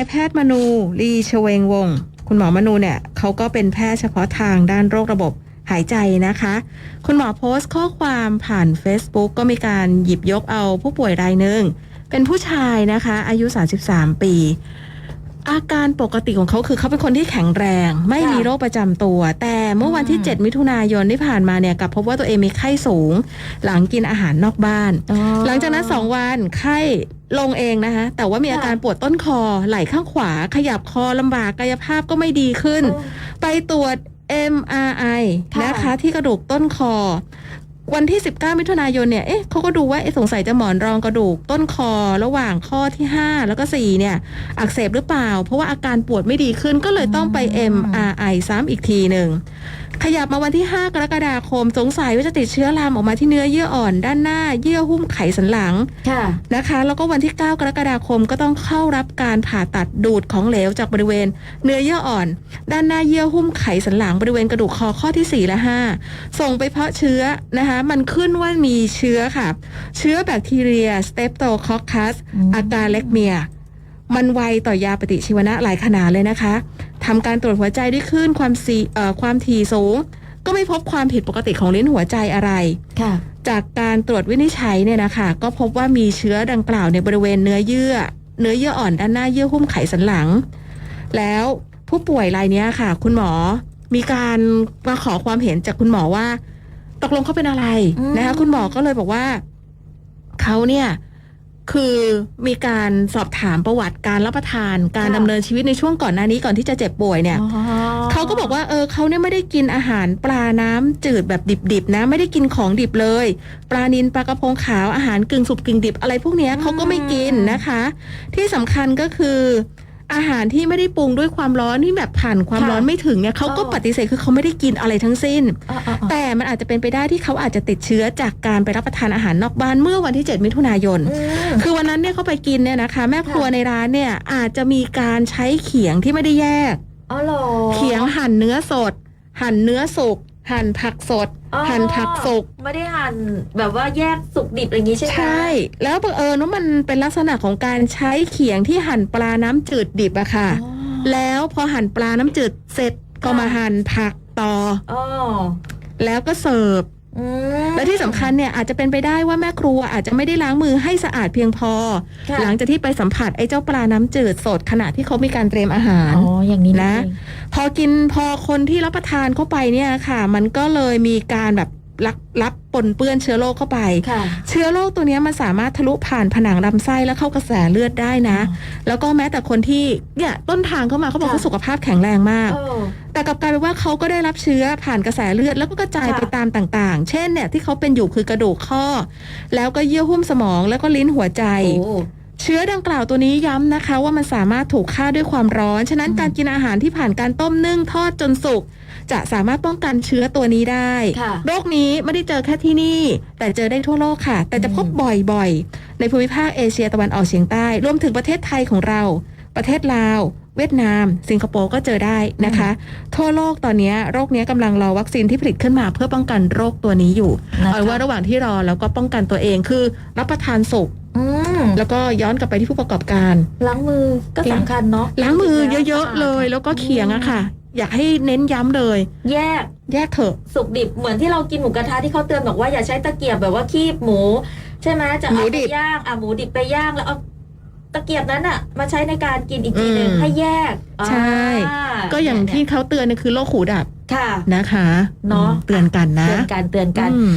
นายแพทย์มนูลีชเวงวงศ์คุณหมอมนูเนี่ยเขาก็เป็นแพทย์เฉพาะทางด้านโรคระบบหายใจนะคะ คุณหมอโพสต์ข้อความผ่าน Facebook ก็มีการหยิบยกเอาผู้ป่วยรายหนึ่ง เป็นผู้ชายนะคะ อายุ 33 ปี อาการปกติของเขาคือเขาเป็นคนที่แข็งแรง ไม่มีโรคประจำตัว แต่เมื่อวันที่ 7 มิถุนายนที่ผ่านมาเนี่ยกลับพบว่าตัวเองมีไข้สูง หลังกินอาหารนอกบ้าน หลังจากนั้น 2 วันไข้ลงเองนะคะ แต่ว่ามีอาการปวดต้นคอ ไหล่ข้างขวา ขยับคอลำบากกายภาพก็ไม่ดีขึ้น ไปตรวจ MRI ค่ะนะคะที่กระดูกต้นคอ วันที่ 19 มิถุนายนเนี่ย เอ๊ะเขาก็ดูว่าเอ๊ะสงสัยจะหมอนรองกระดูกต้นคอระหว่างข้อที่ 5 แล้วก็ 4 เนี่ย อักเสบหรือเปล่า เพราะว่าอาการปวดไม่ดีขึ้นก็เลยต้องไป MRI ซ้ำอีกทีหนึ่ง ขยับมาวันที่ 5 กรกฎาคม สงสัยว่าจะติดเชื้อลามออกมาที่เนื้อเยื่ออ่อนด้านหน้าเยื่อหุ้มไขสันหลังค่ะนะคะ แล้วก็วันที่ 9 กรกฎาคมก็ต้องเข้ารับการผ่าตัดดูดของเหลวจากบริเวณ เนื้อเยื่ออ่อน ด้านหน้าเยื่อหุ้มไขสันหลังบริเวณกระดูกคอข้อที่ 4 และ 5 ส่งไปเพาะเชื้อนะคะมันขึ้นว่ามีเชื้อค่ะ เชื้อแบคทีเรียสเตปโตคอคัสอืมอาการเล็กเมีย มันไวต่อยาปฏิชีวนะหลายขนาดเลยนะคะทำการตรวจหัวใจด้วยคลื่นความซีเอ่อความถี่สูง ก็ไม่พบความผิดปกติของลิ้นหัวใจอะไรค่ะ จากการตรวจวินิจฉัยเนี่ยนะคะ ก็พบว่ามีเชื้อดังกล่าวในบริเวณเนื้อเยื่อ เนื้อเยื่ออ่อนด้านหน้าเยื่อหุ้มไขสันหลัง แล้วผู้ป่วยรายเนี้ยค่ะ คุณหมอมีการมาขอความเห็นจากคุณหมอว่า ตกลงเขาเป็นอะไรอืมนะคะคุณหมอก็เลยบอกว่าเขาเนี่ยคือมีการสอบถามประวัติการรับประทานการดำเนินชีวิตในช่วงก่อนหน้านี้ก่อนที่จะเจ็บป่วยเนี่ยอ๋อเขาก็บอกว่าเออเขาเนี่ยไม่ได้กินอาหารปลาน้ำจืดแบบดิบๆนะ ไม่ได้กินของดิบเลย ปลานินปลากระพงขาวอาหารกึ่งสุกกึ่งดิบอะไรพวกเนี้ยเขาก็ไม่กินนะคะ ที่สำคัญก็คือ อาหารที่ไม่ได้ปรุงด้วยความร้อนที่แบบผ่านความร้อนไม่ถึงเนี่ยเขาก็ปฏิเสธคือเขาไม่ได้กินอะไรทั้งสิ้นอ๋ออ๋ออ๋อแต่มันอาจจะเป็นไปได้ที่เขาอาจจะติดเชื้อจากการไปรับประทานอาหารนอกบ้านเมื่อวันที่ 7 มิถุนายนอืมคือวันนั้นเนี่ยเขาไปกินเนี่ยนะคะ แม่ครัวค่ะในร้านเนี่ยอาจจะมีการใช้เขียงที่ไม่ได้แยกอ๋อเหรอเขียงหั่นเนื้อสด หั่นเนื้อสุกหั่นผักสดอ๋อ หั่นผักสุกไม่ได้หั่นแบบว่าแยกสุกดิบอย่างนี้ใช่ไหมใช่ แล้วบังเอิญว่ามันเป็นลักษณะของการใช้เขียงที่หั่นปลาน้ำจืดดิบอะค่ะอ๋อแล้วพอหั่นปลาน้ำจืดเสร็จก็ค่ะมาหั่นผักต่ออ๋อแล้วก็เสิร์ฟอืม และที่สำคัญเนี่ยอาจจะเป็นไปได้ว่าแม่ครัวอาจจะไม่ได้ล้างมือให้สะอาดเพียงพอค่ะหลังจากที่ไปสัมผัสไอ้เจ้าปลาน้ำจืดสดขณะที่เขามีการเตรียมอาหารอ๋ออย่างนี้นะเองพอกินพอคนที่รับประทานเข้าไปเนี่ยค่ะ มันก็เลยมีการแบบ รับรับปนเปื้อนเชื้อโรคเข้าไปค่ะเชื้อโรคตัวเนี้ยมันสามารถทะลุผ่านผนังลำไส้แล้วเข้ากระแสเลือดได้นะ แล้วก็แม้แต่คนที่เนี่ยต้นทางเข้ามาเขาบอกค่ะเขาสุขภาพแข็งแรงมากเออแต่กลับกลายเป็นว่าเขาก็ได้รับเชื้อผ่านกระแสเลือดแล้วก็กระจายค่ะไปตามต่างๆ เช่นเนี่ยที่เขาเป็นอยู่คือกระดูกข้อ แล้วก็เยื่อหุ้มสมองแล้วก็ลิ้นหัวใจโอ้ เชื้อดังกล่าวตัวนี้ย้ำนะคะ ว่ามันสามารถถูกฆ่าด้วยความร้อน ฉะนั้นอืมการกินอาหารที่ผ่านการต้มนึ่งทอดจนสุกจะสามารถป้องกันเชื้อตัวนี้ได้ค่ะโรคนี้ไม่ได้เจอแค่ที่นี่ แต่เจอได้ทั่วโลกค่ะ แต่จะพบอืมบ่อยๆ ในภูมิภาคเอเชียตะวันออกเฉียงใต้ รวมถึงประเทศไทยของเรา ประเทศลาว เวียดนาม สิงคโปร์ก็เจอได้นะคะ ทั่วโลกตอนนี้โรคนี้กำลังรอวัคซีนที่ผลิตขึ้นมาเพื่อป้องกันโรคตัวนี้อยู่นะคะเอาเป็นว่าระหว่างที่รอแล้วก็ป้องกันตัวเองคือ รับประทานสุกอืม แล้วก็ย้อนกลับไปที่ผู้ประกอบการ ล้างมือก็สำคัญเนาะล้างมือเยอะๆเลย แล้วก็เขียงอะค่ะ อยากให้เน้นย้ำเลย แยกแยกเถอะ สุกดิบเหมือนที่เรากินหมูกระทะที่เขาเตือนบอกว่าอย่าใช้ตะเกียบแบบว่าคีบหมู ใช่ไหมจะหมูเอาดิไปบ ย่างอะหมูดิบไปย่างแล้วเอาตะเกียบนั้นอะมาใช้ในการกินอีกทีหนึ่งอืมให้แยกใช่ อ่าก็อย่างที่เนี่เขาเตือนเนี่ยคือโรคหูดับค่ะ นะคะเนาะเตือนกันนะเตือนกันเตือนกัน อืม